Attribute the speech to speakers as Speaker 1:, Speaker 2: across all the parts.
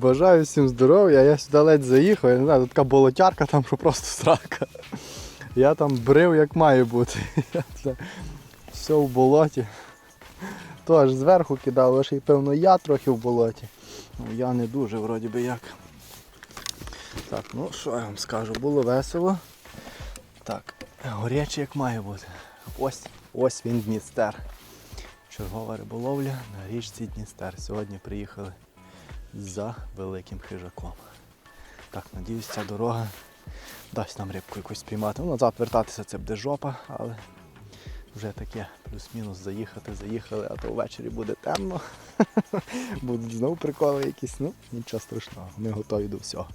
Speaker 1: Бажаю всім здоров'я, я сюди ледь заїхав, я не знаю, тут така болотярка там, що просто срака. Я там брив як має бути. Все в болоті. То аж зверху кидав, й певно я трохи в болоті. Ну, я не дуже вроді би як. Так, ну що я вам скажу, було весело. Так, горяче як має бути. Ось, ось він Дністер. Чергова риболовля на річці Дністер. Сьогодні приїхали за великим хижаком. Так, надіюсь, ця дорога дасть нам рибку якусь спіймати. Ну, назад вертатися це буде жопа, але вже таке плюс-мінус заїхати, заїхали, а то ввечері буде темно. Будуть знову приколи якісь, ну нічого страшного, ми готові до всього.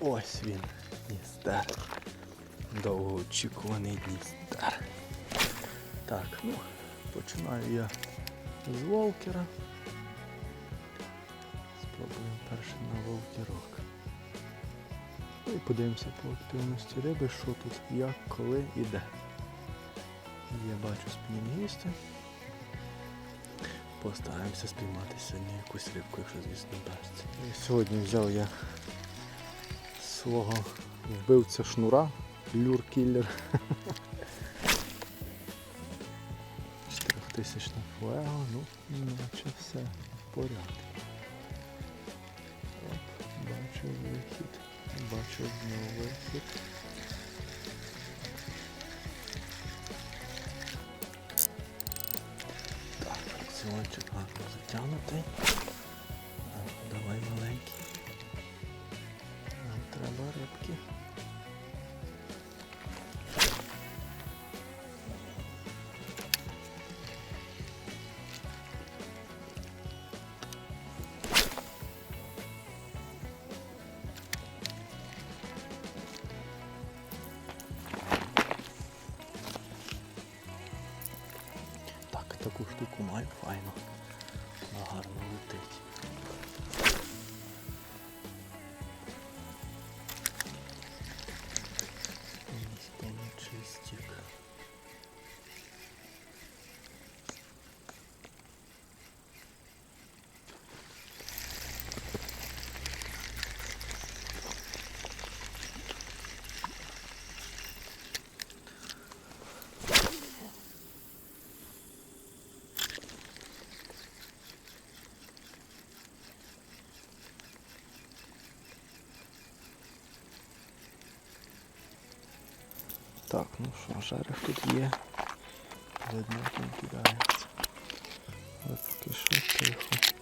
Speaker 1: Ось він, Дністер. Довгоочікуваний Дністер. Так, ну, починаю я з волкера. Спробуємо перше на волкерок. Ну і подивимося по активності риби, що тут, як, коли і. Я бачу спінінгісти. Постараємося спіймати сьогодні якусь рибку, якщо звісно вдасться. Сьогодні взяв я свого вбивця шнура, люр-кіллер. 4000 фуего, ну, наче все в порядку. Бачу вихід, бачу знову вихід. Так, фрикціончик гарно затягнутий. Треба рибки. Так, таку штуку маю файно. Так, ну що, жерех тут є. Видно, він кидається. Але поки що тихо.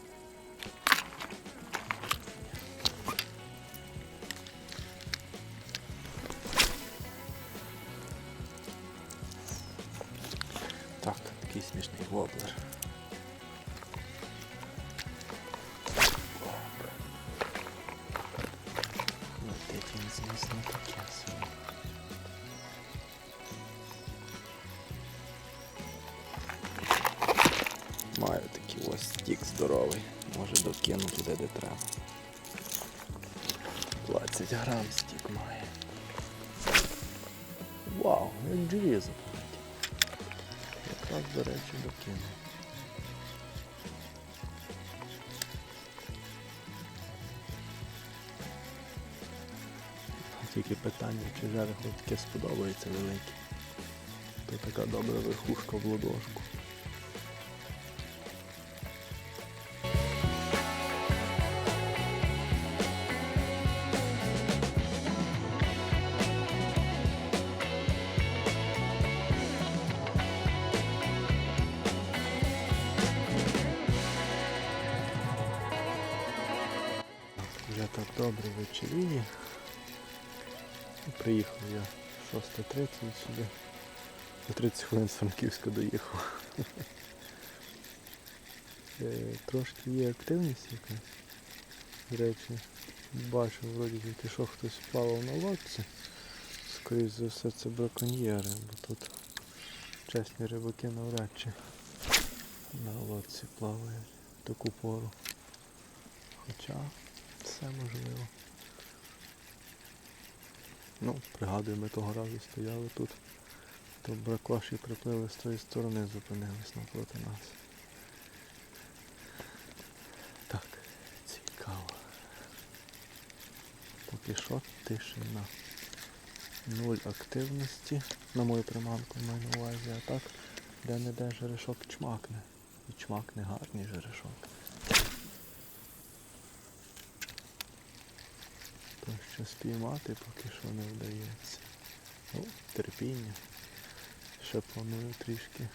Speaker 1: Як желізо. Якраз, до речі, докину. Тільки питання, чи жерегло таке сподобається велике. То така добра верхушка в ладошку. 30 з Франківська доїхав. Е, Трошки є активність якась. До речі, бачу, вроді тільки що хтось плавав на лодці. Скоріше за все це браконьєри, бо тут чесні рибаки навряд чи на лодці плавають таку пору. Хоча все можливо. Ну, пригадую, ми того разу стояли тут. То бракоші приплили з тої сторони, зупинились навпроти нас. Так, цікаво. Поки що тишина. Нуль активності на мою приманку маю на увазі, а так де-не-де жерешок чмакне. І чмакне гарний жерешок. То що спіймати поки що не вдається. Ну, терпіння. Ще планую трішки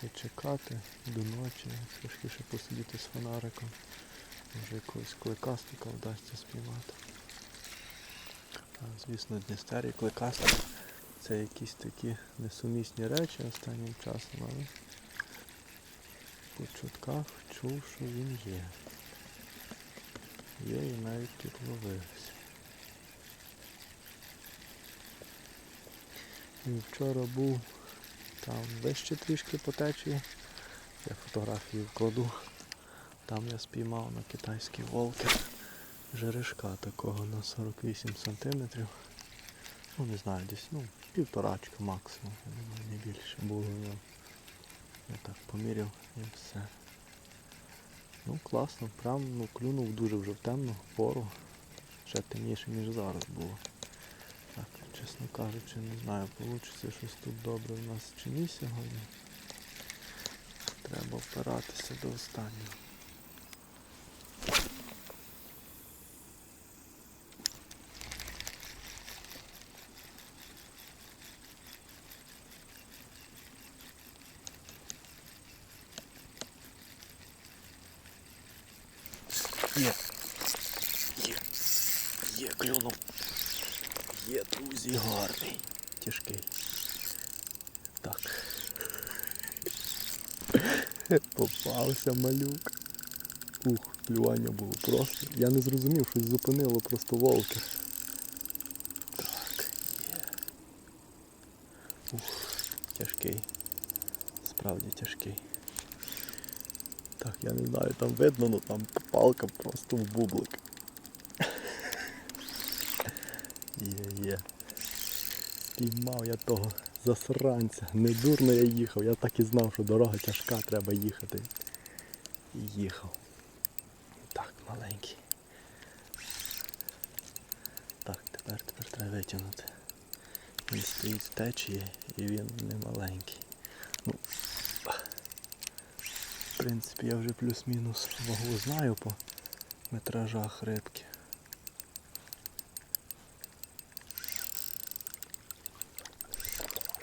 Speaker 1: почекати до ночі, трошки ще посидіти з фонариком. Може якогось кликастика вдасться спіймати. А, звісно, Дністер і кликастик це якісь такі несумісні речі останнім часом, але по чутках чув, що він є. Є і навіть тут ловився. Вчора був там вище трішки по течії. Я фотографії вкладу. Там я спіймав на китайський волкер жерешка такого на 48 сантиметрів. Ну не знаю, десь ну, півторачка максимум, я думаю, не більше було. Я так поміряв і все. Ну класно, прям ну, клюнув дуже вже в темну пору. Ще темніше, ніж зараз було. Чесно кажучи, не знаю, вийде щось тут добре в нас чи ні сьогодні. Треба впиратися до останнього. Є. Є. Є, клюнув. Є, друзі, гарний. Тяжкий. Так. Попався малюк. Ух, клювання було просто. Я не зрозумів, щось зупинило просто волки. Так, є. Ух, тяжкий. Справді тяжкий. Так, я не знаю, там видно, ну там палка просто в бублик. Є, є. Спіймав я того засранця. Не дурно я їхав. Я так і знав, що дорога тяжка, треба їхати. І їхав. Так, маленький. Так, тепер тепер треба витягнути. Він стоїть в течії і він не маленький. Ну, в принципі, я вже плюс-мінус вагу знаю по метражах рибки.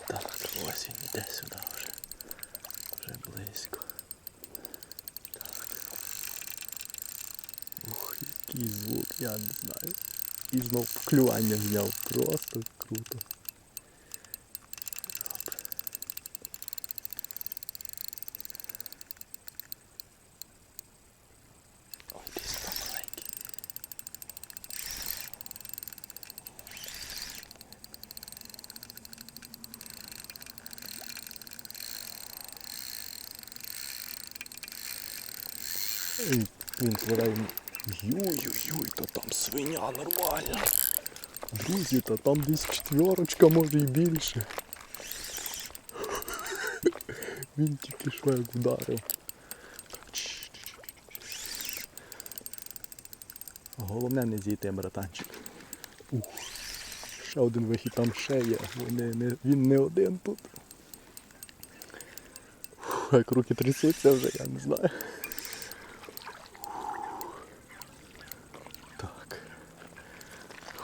Speaker 1: Так, ось він іде сюди вже. Вже близько. я не знаю. І знов клювання зняв. Просто круто. Оп. Ой, десь там маленький. І він творив. Юй-юй-юй, то там свиня нормальна. Друзі, та там десь четверочка, може і більше. Він тільки як вдарив. Головне не зійти, братанчик. Ух. Ще один вихід там ще є. Вони не, він не один тут. Як руки трясуться вже, я не знаю.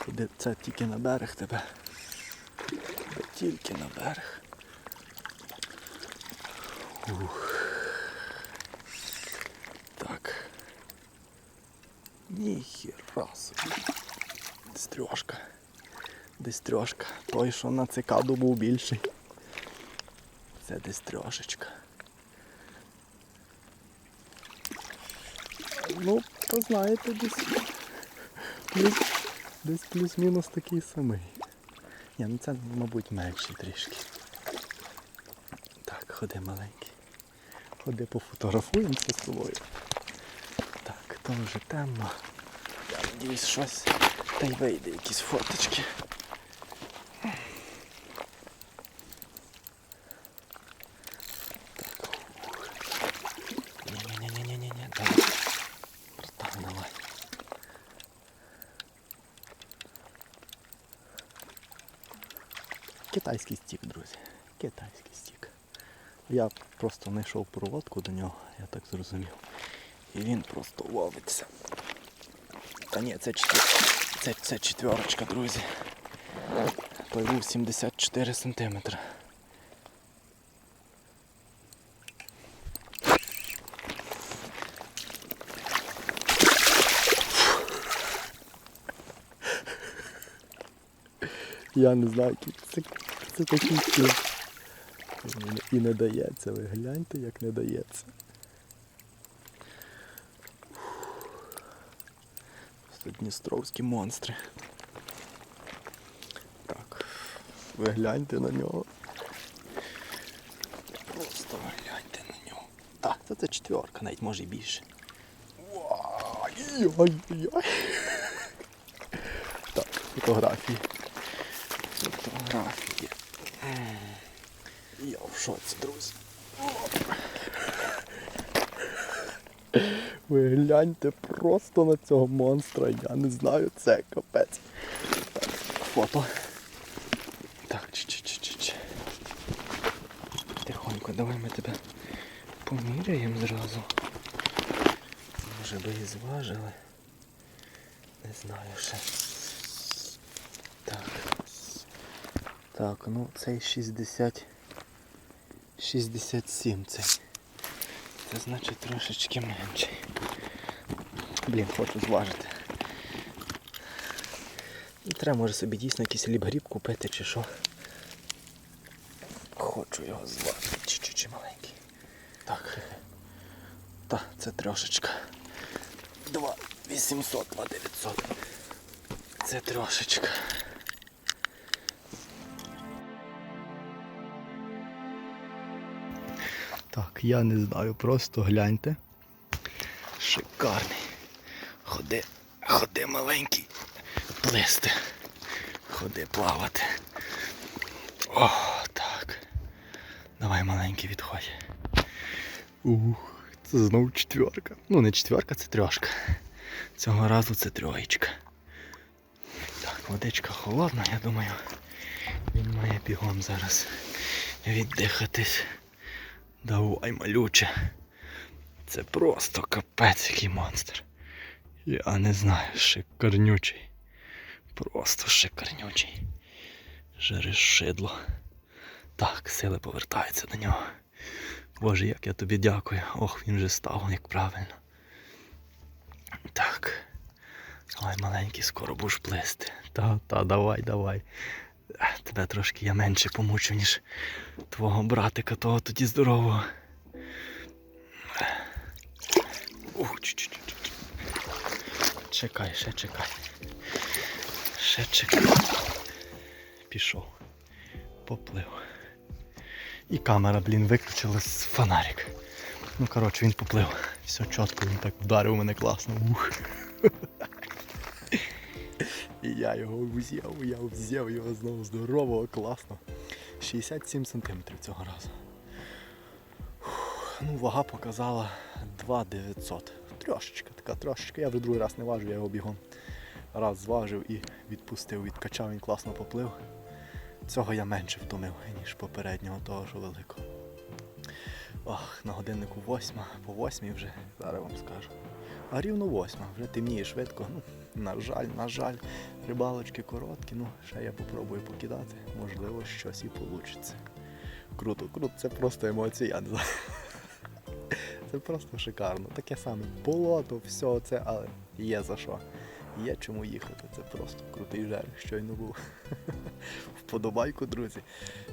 Speaker 1: Ходи, це тільки на берег тебе. Тебе Тільки на берег. Ух. Так. Ніхіра собі. Десь трьошка. Десь трьошка. Той, що на цикаду був більший. Це десь трьошечка. Ну, то знаєте, десь десь плюс-мінус такий самий. Ні, ну це, мабуть, менше трішки. Так, ходи маленький. Ходи пофотографуємося з тобою. Так, то вже темно. Я надіюсь, щось Та й вийде якісь форточки. Ні-ні-ні-ні-ні, давай. Братан, давай. Китайський стік, друзі. Китайський стік. Я просто знайшов проводку до нього, я так зрозумів. І він просто ловиться. Та ні, це, четвер... це, це четверочка, друзі. Пливу 74 сантиметри. Я не знаю, це, це такий стіль. І не дається, ви гляньте, як не дається. Дністровські монстри. Так, ви гляньте на нього. Просто гляньте на нього. Так, це, це четверка, навіть може і більше. Ой-ой-ой. Так, фотографії. Фотографії. Шоці, друзі. Ви гляньте просто на цього монстра, я не знаю, це капець. Фото. Так, чи-чи-чи-чи. Тихонько, давай ми тебе поміряємо зразу. Може би і зважили. Не знаю ще. Так. Так, ну цей 60. 67 цей. Це значить трошечки менший. Блін, хочу зважити. І треба може собі дійсно якийсь лібгріб купити чи що. Хочу його зважити. Чуть-чуть маленький. Так. Та, це трошечка. 2 800, 2 900. Це трошечка. Так, я не знаю, просто гляньте. Шикарний. Ходи, ходи маленький. Плисти. Ходи плавати. О, так. Давай маленький відходь. Ух, це знову четверка. Ну не четверка, це трьошка. Цього разу це троєчка. Так, водичка холодна, я думаю. Він має бігом зараз віддихатись. Давай, малюче. Це просто капець який монстр. Я не знаю, шикарнючий. Просто шикарнючий. Жерешидло. Так, сили повертаються до нього. Боже, як я тобі дякую. Ох, він же став, як правильно. Так. Давай, маленький, скоро будеш плисти. Та, та, давай, давай. Тебе трошки я менше помучу, ніж твого братика, того тоді здорового. Ух, чуть-чуть. Чекай, ще чекай. Ще чекай. Пішов. Поплив. І камера, блін, виключила з фонарик. Ну, коротше, він поплив. Все чітко, він так вдарив мене класно. Ух. Я його взяв, я взяв його знову здорового, класно. 67 сантиметрів цього разу. Ну, вага показала 2900. Трошечка, така трошечка. Я вже другий раз не важу, я його бігом раз зважив і відпустив, відкачав, він класно поплив. Цього я менше втомив, ніж попереднього того, що великого. Ох, на годиннику восьма, по восьмій вже, зараз вам скажу. А рівно восьма, вже темніє швидко. Ну, на жаль, на жаль, рибалочки короткі, ну, ще я попробую покидати. Можливо, щось і вийде. Круто, круто, це просто емоції, я не знаю. Це просто шикарно. Таке саме болото, все це, але є за що. Є чому їхати. Це просто крутий жерех, щойно був. Вподобайку, друзі.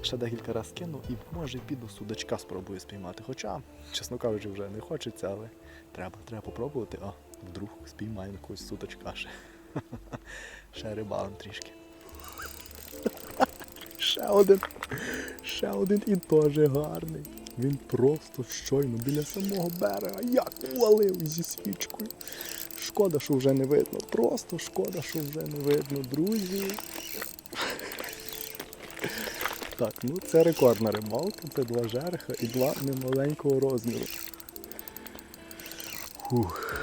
Speaker 1: Ще декілька разів кину і може піду судачка спробую спіймати. Хоча, чесно кажучи, вже не хочеться, але треба, треба попробувати. О, вдруг спіймаємо якогось судачка ще. Ще рибалим трішки. Ще один. Ще один і теж гарний. Він просто щойно біля самого берега. Як увалив зі свічкою. Шкода, що вже не видно. Просто шкода, що вже не видно, друзі. Так, ну це рекордна рибалка, це два жереха і два немаленького розміру. Фух,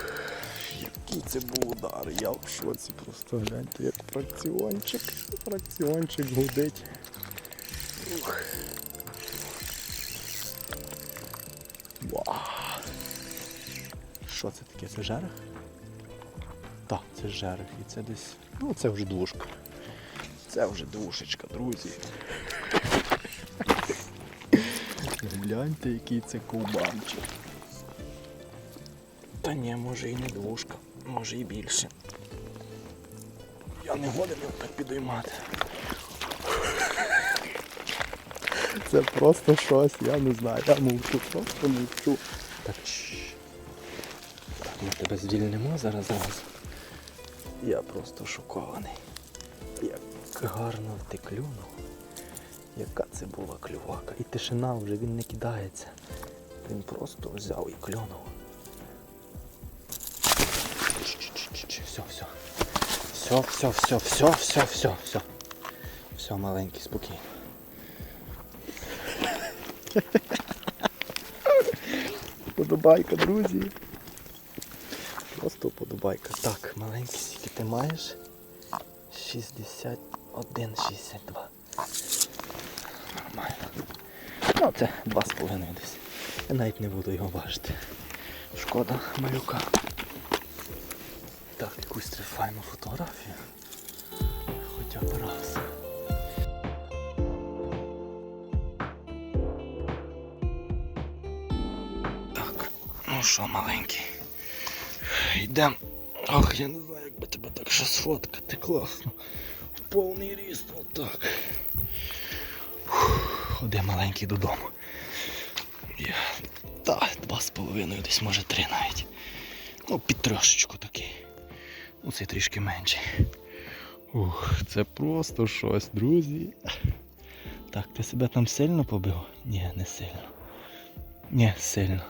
Speaker 1: який це був удар, я в шоці просто гляньте, як фракціончик, фракціончик гудить. Ух. Вау. Що це таке? Це жерех? Так, це жерех. І це десь. Ну це вже двушка. Це вже двушечка, друзі. Гляньте, який це ковбанчик. Та ні, може і не двушка, може і більше. Я не годен його так підіймати. Це просто щось, я не знаю, я мовчу, просто мовчу. Так, так ми тебе звільнимо зараз зразу. Я просто шокований. Як гарно ти клюнув. Яка це була клювака. І тишина вже він не кидається. Він просто взяв і клюнув. Все, все, все, все, все, все, все. Все, маленький, спокійно. Подобайка, друзі. Просто подобайка. Так, маленький, скільки ти маєш? 61, 62. Нормально. Ну, це 2,5 десь. Я навіть не буду його важити. Шкода малюка. Так, якусь трифайну фотографію. Хоча б раз. Так, ну що, маленький. Йдемо. Ох, я не знаю, як би тебе так ще сфоткати. Класно. Повний ріст, отак. Ходи маленький додому. Я... Та, два з половиною, десь може три навіть. Ну, під трошечку такий. Ну, це трішки менший. Ух, це просто щось, друзі. Так, ти себе там сильно побив? Ні, не сильно. Ні, сильно.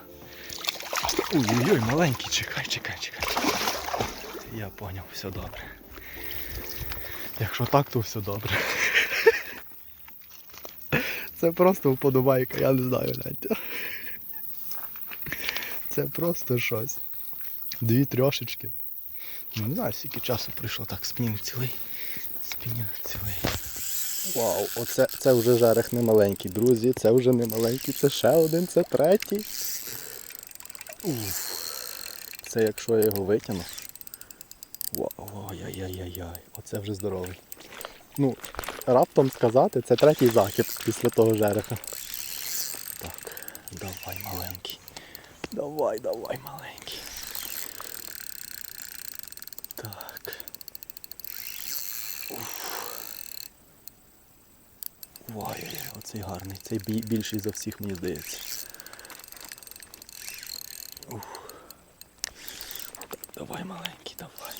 Speaker 1: Ой-ой-ой, маленький, чекай, чекай, чекай. Я поняв, все добре. Якщо так, то все добре. Це просто вподобайка, я не знаю гляньте. Це просто щось. Дві трьошечки. Ну, Не знаю, скільки часу пройшло так, спінінг цілий. Спінінг цілий. Вау, оце це вже жерех не маленький, друзі. Це вже не маленький, це ще один, це третій. Уф. Це якщо я його витягну. Вау, ой-яй-яй-яй. Оце вже здоровий. Ну, раптом сказати, це третій захід після того жереха. Так, давай маленький. Давай, давай маленький. Так. Уф. Ой, оцей гарний. Цей більший за всіх, мені здається. Ух. Давай маленький, давай.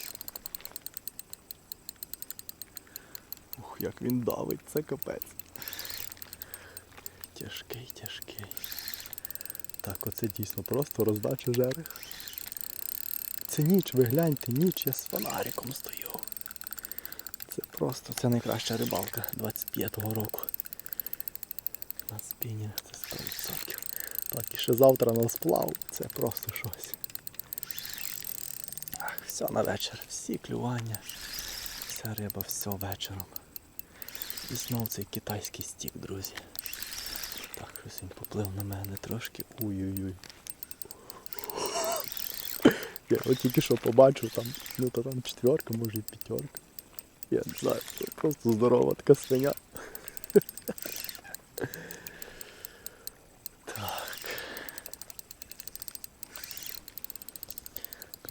Speaker 1: Ух, як він давить, це капець. Тяжкий, тяжкий. Так, оце дійсно просто роздача жерех. Це ніч, ви гляньте, ніч, я з фонариком стою. Це просто, це найкраща рибалка 25-го року. На це 100%. Так, і ще завтра на сплав, це просто щось. Ах, все на вечір, всі клювання, вся риба, все вечором. І знов цей китайський стік, друзі. Так, щось він поплив на мене трошки. Ой-ой-ой. Я от тільки що побачив там, ну то там четверка, може і п'ятерка. Я не знаю, це просто здорова така свиня.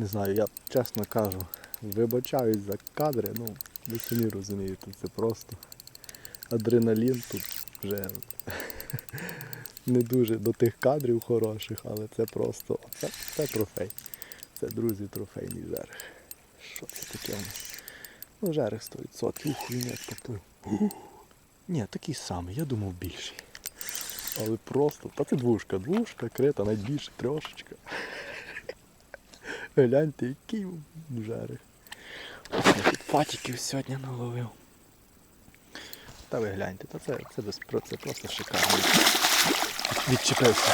Speaker 1: Не знаю, я чесно кажу, вибачаюсь за кадри, ну, ви самі розумієте, це просто адреналін тут вже не дуже до тих кадрів хороших, але це просто це, це трофей. Це, друзі, трофейний жерех. Що це таке у нас? Ну, жерех 100%. Ух, він як поплив. Ні, такий самий, я думав більший. Але просто, та це двушка, двушка, крита, найбільше трошечка. Гляньте, який тут фатіків сьогодні наловив. Та ви гляньте, та це, це, без, це просто шикарно. Відчепився.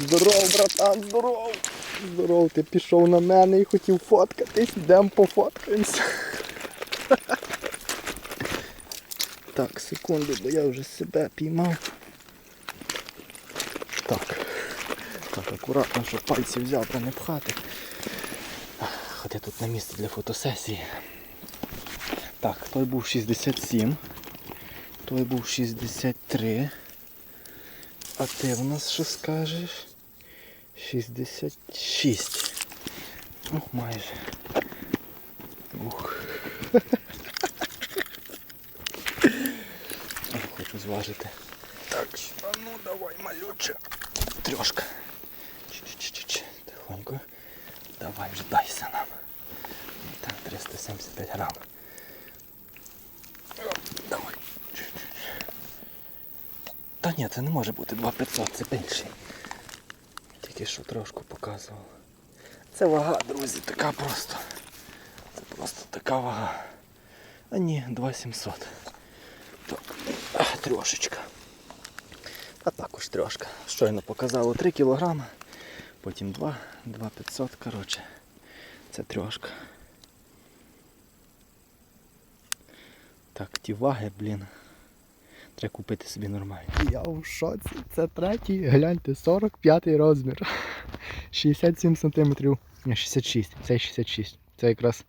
Speaker 1: Здоров, братан, здоров! Здоров, ти пішов на мене і хотів фоткатись, йдемо пофоткаємося. Так, секунду, бо я вже себе піймав. Так. Так, акуратно, щоб пальці в зябра не пхати. Ходи тут на місце для фотосесії. Так, той був 67. Той був 63. А ти в нас що скажеш? 66. Ну, майже. Ух. Хочу зважити. Так, а ну давай, малюче. Трьошка. Ч-ч-ч-ч. Тихонько. Давай вже дайся нам. Так, 375 грам. О, Давай. Та ні, це не може бути 2500, це більший. Тільки що трошку показував. Це вага, друзі, така просто. Це просто така вага. А ні, 2700. Так, а, трошечка. А також трошка. Щойно показало 3 кілограми, потім 2, 2500, коротше. Це трошка. Так, ті ваги, блін. Треба купити собі нормально. Я в шоці. Це третій, гляньте, 45 розмір. 67 сантиметрів. Ні, 66. Це 66. Це якраз,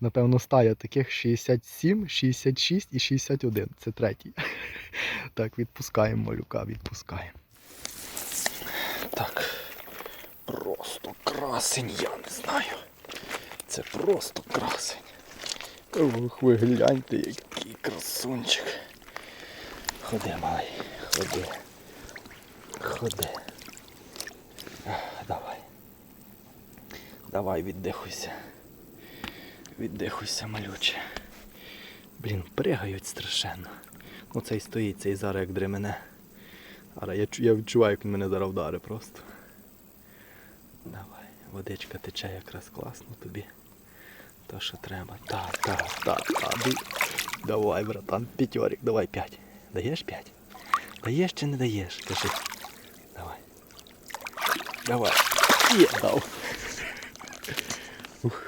Speaker 1: напевно, стая таких 67, 66 і 61. Це третій. Так, відпускаємо малюка, відпускаємо. Так. Просто красень, я не знаю. Це просто красень. Ох, ви гляньте, який красунчик. Ходи, малий, ходи. Ходи. Давай. Давай, віддихуйся. Віддихуйся, малюче. Блін, пригають страшенно. Ну цей стоїть, цей зараз як дремене. Але я, я відчуваю, як мене зараз вдари просто. Давай, водичка тече якраз класно тобі. То що треба. Так, так, так, так. Давай, братан, п'ятьорик, давай п'ять. Даєш п'ять? Даєш чи не даєш? Кажи. Давай. Давай. Є, дав. Ух.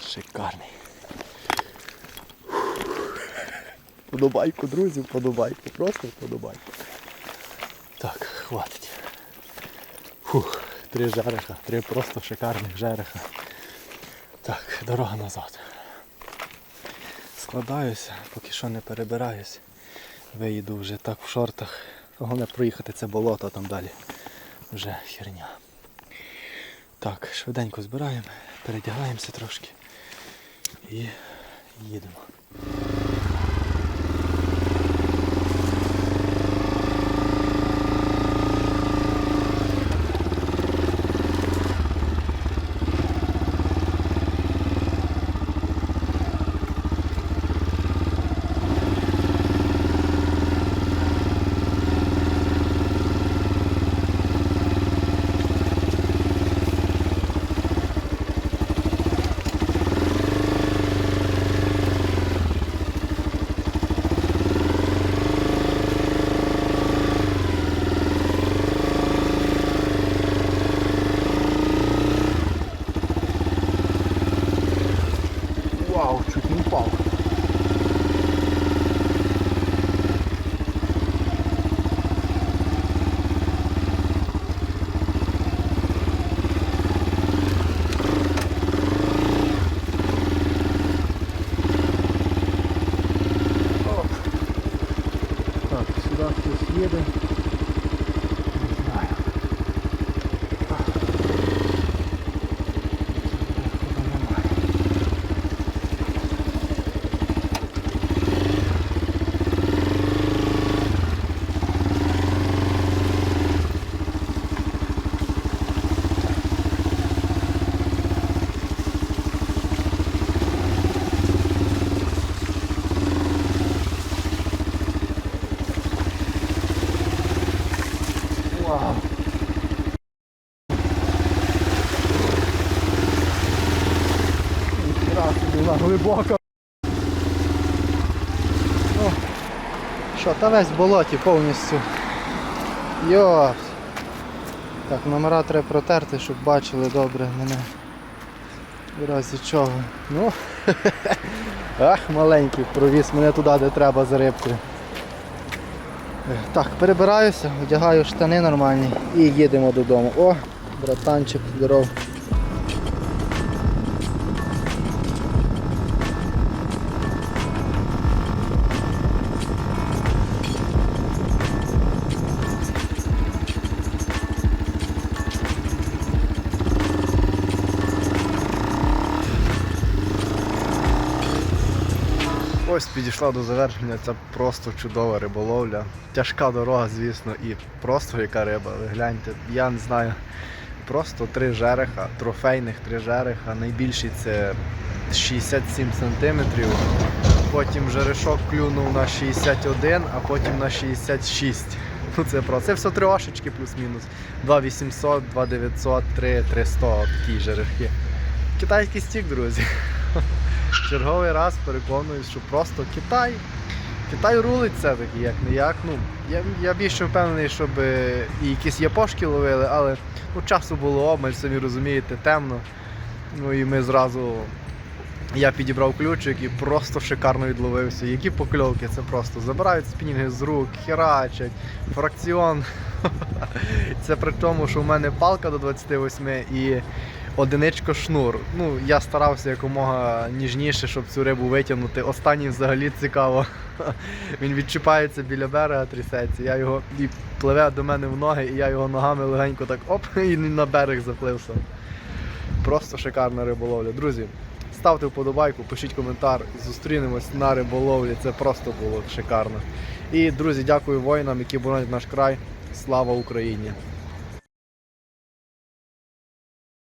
Speaker 1: Шикарний. Подобайку, друзі, подобайку. Просто подобайку. Так, хватить. Фух, три жереха, три просто шикарних жереха. Так, дорога назад. Складаюся, поки що не перебираюсь. Виїду вже так в шортах. Головне проїхати це болото, а там далі вже херня. Так, швиденько збираємо, передягаємося трошки і їдемо. Глибока. О, що, та весь в болоті повністю. Йос. Так, номера треба протерти, щоб бачили добре мене. В разі чого. Ну, ах, маленький, провіз мене туди, де треба за рибкою. Так, перебираюся, одягаю штани нормальні і їдемо додому. О, братанчик, здоров. Підійшла до завершення, це просто чудова риболовля. Тяжка дорога, звісно, і просто яка риба. Ви гляньте, я не знаю. Просто три жереха, трофейних три жереха. Найбільший це 67 см. Потім жерешок клюнув на 61, а потім на 66. Ну це просто. Це все трошечки плюс-мінус. 2800, 2900, 3 300, такі жерехи. Китайський стік, друзі. Черговий раз переконуюсь, що просто Китай. Китай рулить все-таки, як не як. Ну, я, я більше впевнений, щоб е, і якісь япошки ловили, але ну, часу було обмаль, самі розумієте, темно. Ну і ми зразу. Я підібрав ключик і просто шикарно відловився. Які покльовки, це просто забирають спінінги з рук, херачать, фракціон. Це при тому, що в мене палка до 28 і одиничко шнур. Ну, я старався якомога ніжніше, щоб цю рибу витягнути. Останній взагалі цікаво. Він відчіпається біля берега, трясеться. Я його і пливе до мене в ноги, і я його ногами легенько так оп, і на берег заплив сам. Просто шикарна риболовля. Друзі, ставте вподобайку, пишіть коментар, зустрінемось на риболовлі. Це просто було шикарно. І друзі, дякую воїнам, які боронять наш край. Слава Україні!